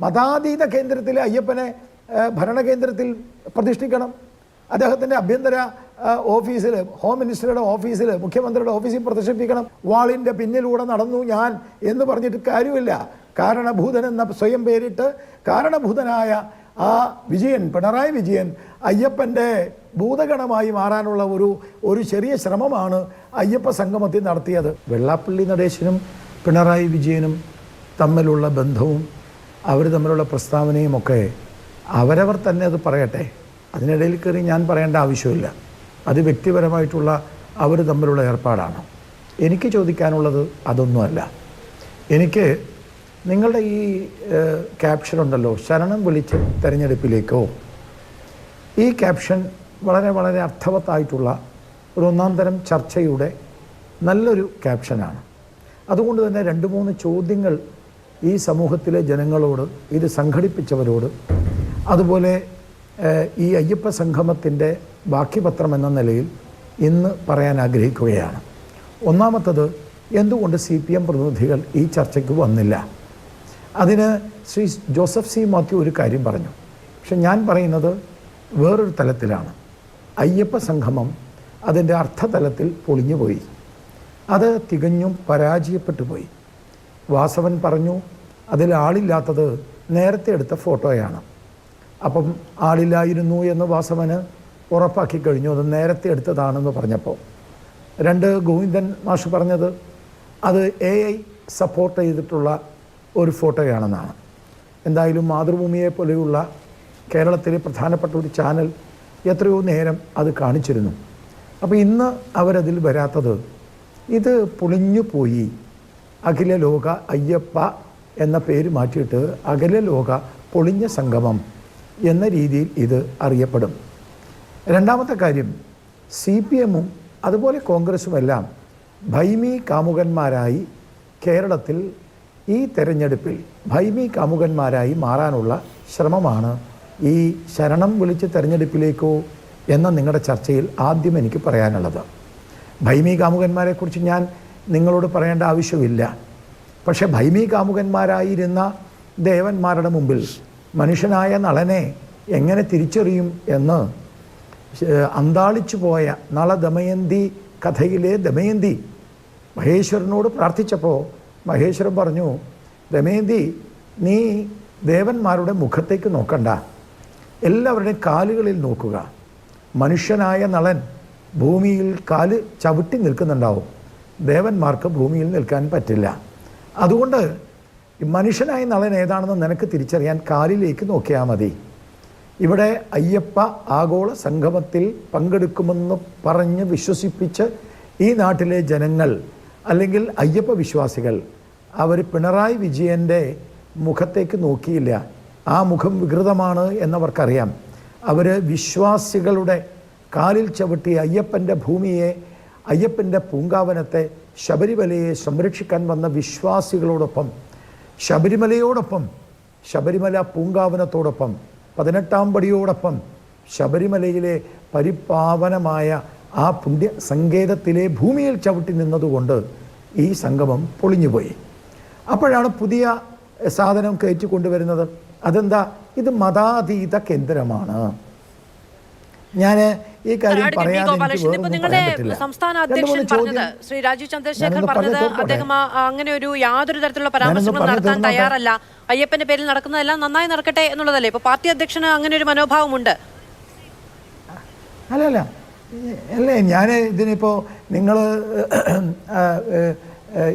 മതാതീത കേന്ദ്രത്തിലെ അയ്യപ്പനെ ഭരണകേന്ദ്രത്തിൽ പ്രതിഷ്ഠിക്കണം. അദ്ദേഹത്തിന്റെ ആഭ്യന്തര ഏഹ്, ഓഫീസിൽ ഹോം മിനിസ്റ്ററുടെ ഓഫീസിൽ മുഖ്യമന്ത്രിയുടെ ഓഫീസിൽ പ്രദർശിപ്പിക്കണം വാളിന്റെ പിന്നിലൂടെ നടന്നു ഞാൻ എന്ന് പറഞ്ഞിട്ട് കാര്യമില്ല. കാരണഭൂതൻ എന്ന സ്വയം പേരിട്ട് കാരണഭൂതനായ ആ വിജയൻ പിണറായി വിജയൻ അയ്യപ്പന്റെ ഭൂതഗണമായി മാറാനുള്ള ഒരു ഒരു ചെറിയ ശ്രമമാണ് അയ്യപ്പ സംഗമത്തിൽ നടത്തിയത്. വെള്ളാപ്പള്ളി നടേശനും പിണറായി വിജയനും തമ്മിലുള്ള ബന്ധവും അവർ തമ്മിലുള്ള പ്രസ്താവനയും ഒക്കെ അവരവർ തന്നെ അത് പറയട്ടെ. അതിനിടയിൽ കയറി ഞാൻ പറയേണ്ട ആവശ്യമില്ല. അത് വ്യക്തിപരമായിട്ടുള്ള അവർ തമ്മിലുള്ള ഏർപ്പാടാണ്. എനിക്ക് ചോദിക്കാനുള്ളത് അതൊന്നുമല്ല. എനിക്ക് നിങ്ങളുടെ ഈ ക്യാപ്ഷൻ ഉണ്ടല്ലോ ശരണം വിളിച്ച് തിരഞ്ഞെടുപ്പിലേക്കോ? ഈ ക്യാപ്ഷൻ വളരെ വളരെ അർത്ഥവത്തായിട്ടുള്ള ഒരു ഒന്നാം തരം ചർച്ചയുടെ നല്ലൊരു ക്യാപ്ഷനാണ് അതുകൊണ്ട് തന്നെ രണ്ട് മൂന്ന് ചോദ്യങ്ങൾ ഈ സമൂഹത്തിലെ ജനങ്ങളോട് ഇത് സംഘടിപ്പിച്ചവരോട് അതുപോലെ ഈ അയ്യപ്പ സംഗമത്തിന്റെ ബാക്കി പത്രം എന്ന നിലയിൽ ഇന്ന് പറയാൻ ആഗ്രഹിക്കുകയാണ്. ഒന്നാമത്തത് എന്തുകൊണ്ട് സി പി എം പ്രതിനിധികൾ ഈ ചർച്ചയ്ക്ക് വന്നില്ല? അതിന് ശ്രീ ജോസഫ് സി മാത്യു ഒരു കാര്യം പറഞ്ഞു. പക്ഷെ ഞാൻ പറയുന്നത് വേറൊരു തലത്തിലാണ്. അയ്യപ്പ സംഗമം അതിന്റെ അർത്ഥതലത്തിൽ പൊളിഞ്ഞു പോയി അത് തികഞ്ഞും പരാജയപ്പെട്ടു പോയി വാസവൻ പറഞ്ഞു അതിൽ ആളില്ലാത്തത് നേരത്തെ എടുത്ത ഫോട്ടോയാണ്. അപ്പം ആളില്ലായിരുന്നു എന്ന് വാസവന് ഉറപ്പാക്കി കഴിഞ്ഞു. അത് നേരത്തെ എടുത്തതാണെന്ന് പറഞ്ഞപ്പോൾ. രണ്ട് ഗോവിന്ദൻ മാഷ് പറഞ്ഞത് അത് എ ഐ സപ്പോർട്ട് ചെയ്തിട്ടുള്ള ഒരു ഫോട്ടോയാണെന്നാണ്. എന്തായാലും മാതൃഭൂമിയെ പോലെയുള്ള കേരളത്തിലെ പ്രധാനപ്പെട്ട ഒരു ചാനൽ എത്രയോ നേരം അത് കാണിച്ചിരുന്നു. അപ്പോൾ ഇന്ന് അവരതിൽ വരാത്തത് ഇത് പൊളിഞ്ഞു പോയി അഖില ലോക അയ്യപ്പ എന്ന പേര് മാറ്റിയിട്ട് അഖില ലോക പൊളിഞ്ഞ സംഗമം എന്ന രീതിയിൽ ഇത് അറിയപ്പെടും. രണ്ടാമത്തെ കാര്യം സി പി എമ്മും അതുപോലെ കോൺഗ്രസുമെല്ലാം ഭൈമി കാമുകന്മാരായി കേരളത്തിൽ ഈ തെരഞ്ഞെടുപ്പിൽ ഭൈമി കാമുകന്മാരായി മാറാനുള്ള ശ്രമമാണ് ഈ ശരണം വിളിച്ച് തെരഞ്ഞെടുപ്പിലേക്കോ എന്ന നിങ്ങളുടെ ചർച്ചയിൽ ആദ്യം എനിക്ക് പറയാനുള്ളത്. ഭൈമി കാമുകന്മാരെക്കുറിച്ച് ഞാൻ നിങ്ങളോട് പറയേണ്ട ആവശ്യമില്ല. പക്ഷേ ഭൈമി കാമുകന്മാരായിരുന്ന ദേവന്മാരുടെ മുമ്പിൽ മനുഷ്യനായ നളനെ എങ്ങനെ തിരിച്ചറിയും എന്ന് അന്താളിച്ചു പോയ നള ദമയന്തി കഥയിലെ ദമയന്തി മഹേശ്വരനോട് പ്രാർത്ഥിച്ചപ്പോൾ മഹേശ്വരൻ പറഞ്ഞു ദമയന്തി നീ ദേവന്മാരുടെ മുഖത്തേക്ക് നോക്കണ്ട. എല്ലാവരുടെയും കാലുകളിൽ നോക്കുക. മനുഷ്യനായ നളൻ ഭൂമിയിൽ കാൽ ചവിട്ടി നിൽക്കുന്നുണ്ടാവും. ദേവന്മാർക്ക് ഭൂമിയിൽ നിൽക്കാൻ പറ്റില്ല. അതുകൊണ്ട് മനുഷ്യനായ നളൻ ഏതാണെന്ന് നിനക്ക് തിരിച്ചറിയാൻ കാലിലേക്ക് നോക്കിയാൽ മതി. ഇവിടെ അയ്യപ്പ ആഗോള സംഗമത്തിൽ പങ്കെടുക്കുമെന്ന് പറഞ്ഞ് വിശ്വസിപ്പിച്ച് ഈ നാട്ടിലെ ജനങ്ങൾ അല്ലെങ്കിൽ അയ്യപ്പ വിശ്വാസികൾ അവർ പിണറായി വിജയന്റെ മുഖത്തേക്ക് നോക്കിയില്ല. ആ മുഖം വികൃതമാണ് എന്നവർക്കറിയാം. അവർ വിശ്വാസികളുടെ കാലിൽ ചവിട്ടി അയ്യപ്പന്റെ ഭൂമിയെ അയ്യപ്പന്റെ പൂങ്കാവനത്തെ ശബരിമലയെ സംരക്ഷിക്കാൻ വന്ന വിശ്വാസികളോടൊപ്പം ശബരിമലയോടൊപ്പം ശബരിമല പൂങ്കാവനത്തോടൊപ്പം പതിനെട്ടാം പടിയോടൊപ്പം ശബരിമലയിലെ പരിപാവനമായ ആ പുണ്യ സങ്കേതത്തിലെ ഭൂമിയിൽ ചവിട്ടി നിന്നതുകൊണ്ട് ഈ സംഗമം പൊളിഞ്ഞുപോയി. അപ്പോഴാണ് പുതിയ സാധനം കയറ്റി കൊണ്ടുവരുന്നത്. അതെന്താ? ഇത് മതാതീത കേന്ദ്രമാണ്. ഞാൻ ഈ കാര്യം പറയാതെ. സംസ്ഥാന അധ്യക്ഷൻ പറഞ്ഞത് ശ്രീ രാജീവ് ചന്ദ്രശേഖർ പറഞ്ഞത് അദ്ദേഹം അങ്ങനെ ഒരു യാതൊരു തരത്തിലുള്ള പരാമർശങ്ങളും നടത്താൻ തയ്യാറല്ല. അയ്യപ്പന്റെ പേരിൽ നടക്കുന്നതെല്ലാം നന്നായി നടക്കട്ടെ എന്നുള്ളതല്ലേ? ഇപ്പൊ പാർട്ടി അധ്യക്ഷന് അങ്ങനെ ഒരു മനോഭാവമുണ്ട്. അല്ലല്ല അല്ല. അല്ലേ ഞാൻ ഇതിനിപ്പോ നിങ്ങൾ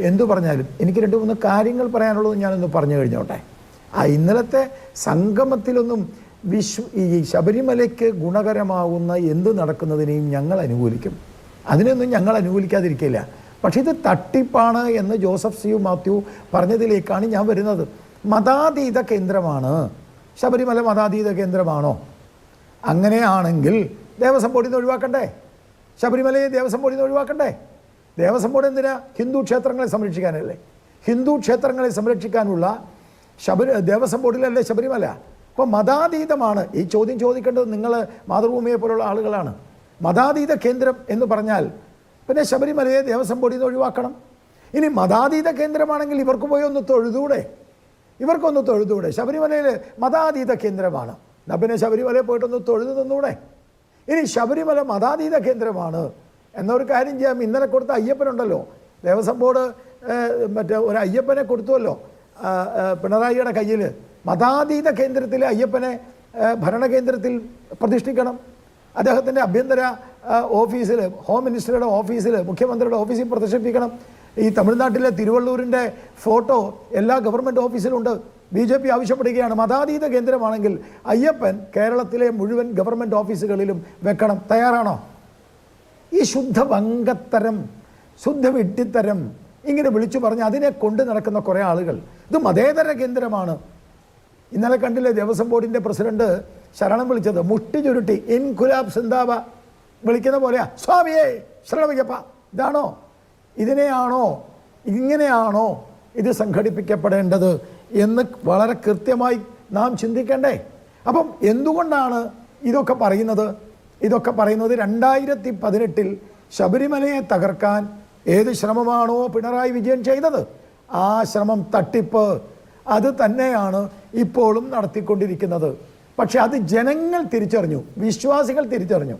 എന്തു പറഞ്ഞാലും എനിക്ക് രണ്ട് മൂന്ന് കാര്യങ്ങൾ പറയാനുള്ളത് ഞാനൊന്ന് പറഞ്ഞു കഴിഞ്ഞോട്ടെ. ആ ഇന്നലത്തെ സംഗമത്തിലൊന്നും വിശ്വ ഈ ശബരിമലയ്ക്ക് ഗുണകരമാവുന്ന എന്ത് നടക്കുന്നതിനെയും ഞങ്ങൾ അനുകൂലിക്കും. അതിനൊന്നും ഞങ്ങൾ അനുകൂലിക്കാതിരിക്കില്ല. പക്ഷേ ഇത് തട്ടിപ്പാണ് എന്ന് ജോസഫ് സി മാത്യു പറഞ്ഞതിലേക്കാണ് ഞാൻ വരുന്നത്. മതാതീത കേന്ദ്രമാണ്. ശബരിമല മതാതീത കേന്ദ്രമാണോ? അങ്ങനെയാണെങ്കിൽ ദേവസ്വം ബോർഡിൽ നിന്ന് ഒഴിവാക്കണ്ടേ? ശബരിമലയെ ദേവസ്വം ബോർഡിൽ നിന്ന് ഒഴിവാക്കണ്ടേ? ദേവസ്വം ബോർഡ് എന്തിനാ? ഹിന്ദു ക്ഷേത്രങ്ങളെ സംരക്ഷിക്കാനല്ലേ? ഹിന്ദു ക്ഷേത്രങ്ങളെ സംരക്ഷിക്കാനുള്ള ശബരി ദേവസ്വം ബോർഡിലല്ലേ ശബരിമല? അപ്പോൾ മതാതീതമാണ്. ഈ ചോദ്യം ചോദിക്കേണ്ടത് നിങ്ങൾ മാതൃഭൂമിയെ പോലുള്ള ആളുകളാണ്. മതാതീത കേന്ദ്രം എന്ന് പറഞ്ഞാൽ പിന്നെ ശബരിമലയെ ദേവസ്വം ബോർഡിൽ നിന്ന് ഒഴിവാക്കണം. ഇനി മതാതീത കേന്ദ്രമാണെങ്കിൽ ഇവർക്ക് പോയി ഒന്ന് തൊഴുതൂടെ. ഇവർക്കൊന്ന് തൊഴുതൂടെ. ശബരിമലയിൽ മതാതീത കേന്ദ്രമാണ്. എന്നാൽ പിന്നെ ശബരിമലയിൽ പോയിട്ടൊന്ന് തൊഴുതു നിന്നൂടെ. ഇനി ശബരിമല മതാതീത കേന്ദ്രമാണ്. എന്നൊരു കാര്യം ചെയ്യാം. ഇന്നലെ കൊടുത്ത അയ്യപ്പനുണ്ടല്ലോ. ദേവസ്വം ബോർഡ് മറ്റേ ഒരു അയ്യപ്പനെ കൊടുത്തുവല്ലോ. പിണറായിയുടെ കയ്യിൽ മതാതീത കേന്ദ്രത്തിലെ അയ്യപ്പനെ ഭരണകേന്ദ്രത്തിൽ പ്രതിഷ്ഠിക്കണം. അദ്ദേഹത്തിന്റെ ആഭ്യന്തര ഓഫീസിൽ ഹോം മിനിസ്റ്ററുടെ ഓഫീസിൽ മുഖ്യമന്ത്രിയുടെ ഓഫീസിൽ പ്രദർശിപ്പിക്കണം. ഈ തമിഴ്നാട്ടിലെ തിരുവള്ളൂരിന്റെ ഫോട്ടോ എല്ലാ ഗവൺമെന്റ് ഓഫീസിലുണ്ട്. ബി ജെ പി ആവശ്യപ്പെടുകയാണ്. മതാതീത കേന്ദ്രമാണെങ്കിൽ അയ്യപ്പൻ കേരളത്തിലെ മുഴുവൻ ഗവൺമെന്റ് ഓഫീസുകളിലും വെക്കണം. തയ്യാറാണോ? ഈ ശുദ്ധ വങ്കത്തരം ശുദ്ധ വിഡ്ഢിത്തരം ഇങ്ങനെ വിളിച്ചു പറഞ്ഞ് അതിനെ കൊണ്ട് നടക്കുന്ന കുറേ ആളുകൾ. ഇത് മതേതര കേന്ദ്രമാണ്. ഇന്നലെ കണ്ടില്ലേ ദേവസ്വം ബോർഡിന്റെ പ്രസിഡന്റ് ശരണം വിളിച്ചത്? മുട്ടി ചുരുട്ടി. ഇൻ ഗുലാബ് സിന്താബ വിളിക്കുന്ന പോലെയാ. സ്വാമിയെ ശരണമയ്യപ്പ ഇതാണോ? ഇതിനെയാണോ? ഇങ്ങനെയാണോ ഇത് സംഘടിപ്പിക്കപ്പെടേണ്ടത് എന്ന് വളരെ കൃത്യമായി നാം ചിന്തിക്കണ്ടേ. അപ്പം എന്തുകൊണ്ടാണ് ഇതൊക്കെ പറയുന്നത്? ഇതൊക്കെ പറയുന്നത് രണ്ടായിരത്തി പതിനെട്ടിൽ ശബരിമലയെ തകർക്കാൻ ഏത് ശ്രമമാണോ പിണറായി വിജയൻ ചെയ്തത്? ആ ശ്രമം തട്ടിപ്പ് അത് തന്നെയാണ് ഇപ്പോഴും നടത്തിക്കൊണ്ടിരിക്കുന്നത്. പക്ഷെ അത് ജനങ്ങൾ തിരിച്ചറിഞ്ഞു വിശ്വാസികൾ തിരിച്ചറിഞ്ഞു.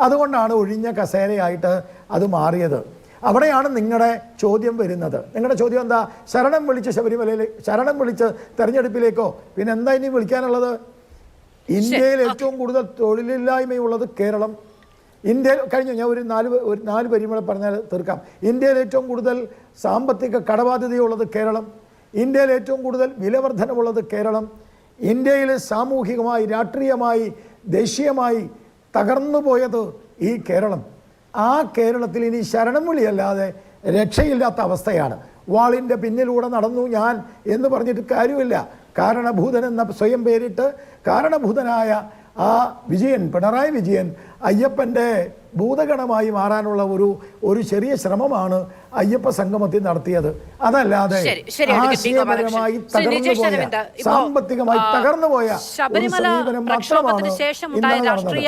അതുകൊണ്ടാണ് ഒഴിഞ്ഞ കസേരയായിട്ട് അത് മാറിയത്. അവിടെയാണ് നിങ്ങളുടെ ചോദ്യം വരുന്നത്. നിങ്ങളുടെ ചോദ്യം എന്താ? ശരണം വിളിച്ച് ശബരിമലയിൽ ശരണം വിളിച്ച് തെരഞ്ഞെടുപ്പിലേക്കോ? പിന്നെ എന്താ ഇനി വിളിക്കാനുള്ളത്? ഇന്ത്യയിൽ ഏറ്റവും കൂടുതൽ തൊഴിലില്ലായ്മയുള്ളത് കേരളം. ഇന്ത്യയിൽ കഴിഞ്ഞു ഞാൻ ഒരു നാല് ഒരു നാല് പരിമളം പറഞ്ഞാൽ തീർക്കാം. ഇന്ത്യയിൽ ഏറ്റവും കൂടുതൽ സാമ്പത്തിക കടബാധ്യതയുള്ളത് കേരളം. ഇന്ത്യയിൽ ഏറ്റവും കൂടുതൽ വിലവർധനമുള്ളത് കേരളം. ഇന്ത്യയിൽ സാമൂഹികമായി രാഷ്ട്രീയമായി ദേശീയമായി തകർന്നു പോയത് ഈ കേരളം. ആ കേരളത്തിൽ ഇനി ശരണം വിളിയല്ലാതെ രക്ഷയില്ലാത്ത അവസ്ഥയാണ്. വാളിന്റെ പിന്നിലൂടെ നടന്നു ഞാൻ എന്ന് പറഞ്ഞിട്ട് കാര്യമില്ല. കാരണഭൂതൻ എന്ന സ്വയം പേരിട്ട് കാരണഭൂതനായ ആ വിജയൻ പിണറായി വിജയൻ അയ്യപ്പന്റെ ഭൂതഗണമായി മാറാനുള്ള ഒരു ഒരു ചെറിയ ശ്രമമാണ് അയ്യപ്പ സംഗമത്തിൽ നടത്തിയത്. അതല്ലാതെ. ആശയപരമായി തകർന്നുപോയ സാമ്പത്തികമായി തകർന്നുപോയ ഒരു ശബരിമല സമീപനം മാത്രമാണ് ഇന്നലെ നടന്നത്.